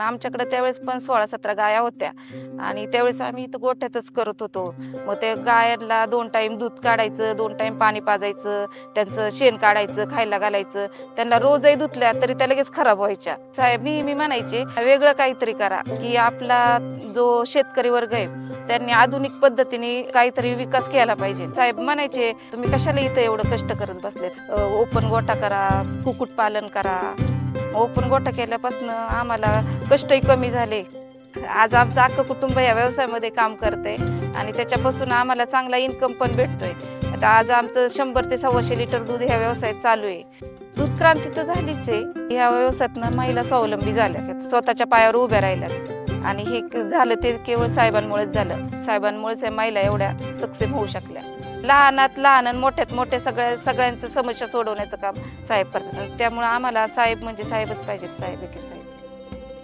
आमच्याकडे त्यावेळेस पण सोळा सतरा गाया होत्या. आणि त्यावेळेस आम्ही इथं गोठ्यातच करत होतो. मग त्या गायांना दोन टाईम दूध काढायचं दोन टाईम पाणी पाजायचं त्यांचं शेण काढायचं खायला घालायचं. त्यांना रोजही धुतल्या तरी त्या लगेच खराब व्हायच्या. साहेब नेहमी म्हणायचे वेगळं काहीतरी करा की आपला जो शेतकरी वर्ग आहे त्यांनी आधुनिक पद्धतीने काहीतरी विकास केला पाहिजे. साहेब म्हणायचे तुम्ही कशाला इथं एवढं कष्ट करत बसलेत? ओपन गोठा करा कुक्कुटपालन करा ओपन गोठा केल्यापासून आम्हाला कष्टही कमी झाले. आज आमचं अख्खं कुटुंब या व्यवसायामध्ये काम करते आणि त्याच्यापासून आम्हाला चांगला इन्कम पण भेटतोय. आता आज आमचं शंभर ते सव्वाशे लिटर दूध ह्या व्यवसायात चालू आहे. दूध क्रांती तर झालीच आहे. ह्या व्यवसायातनं महिला स्वावलंबी झाल्या. स्वतःच्या पायावर उभ्या राहिल्या. आणि हे क- झालं ते केवळ साहेबांमुळेच झालं. साहेबांमुळेच महिला एवढ्या सक्षम होऊ शकल्या. लहानात लहान आणि मोठ्यात मोठ्या सगळ्या सगळ्यांचं समस्या सोडवण्याचं काम साहेब करतात. त्यामुळं आम्हाला साहेब म्हणजे साहेबच पाहिजेत साहेब की साहेब.